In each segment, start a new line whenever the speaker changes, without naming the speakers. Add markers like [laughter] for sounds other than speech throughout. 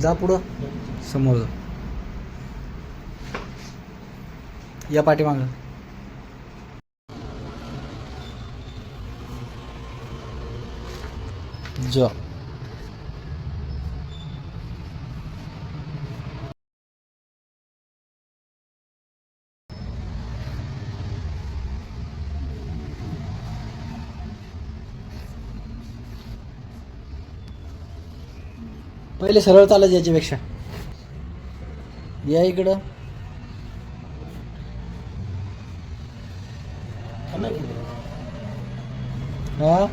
जा पुढं. समोर जा. या पाठीमागं. जा. पहिले सरळ चालत याच्यापेक्षा. या इकडं. हा?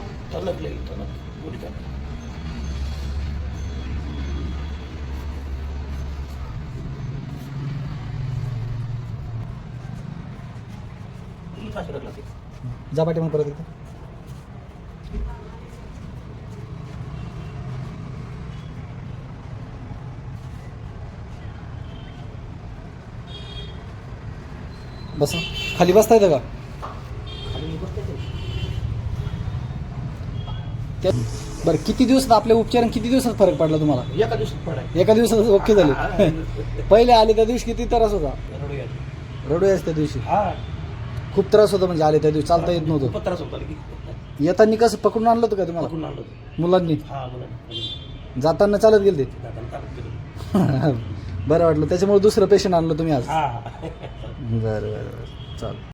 जा पाठीमाग परत एकदा बसा. खाली बसता येतं का? त्या- बरं किती दिवसात आपल्या उपचारात किती दिवसात फरक पडला तुम्हाला?
एका दिवसात पडाय
एका दिवसात ओके झाले. पहिले आले त्या दिवशी किती त्रास होता? रडू यायचं त्या दिवशी. खूप त्रास होता म्हणजे आले त्या दिवशी. चालता येत नव्हतं.
होता की
येताना कसं पकडून आणलं होतं का तुम्हाला?
पकडून आणलं होतं.
मुलांनी?
हा
जाताना चालत गेले
गेलो. [laughs]
बरं वाटलं. त्याच्यामुळे दुसरं पेशंट आणलं तुम्ही आज?
हा हा.
बरं बरं बरं. चालेल.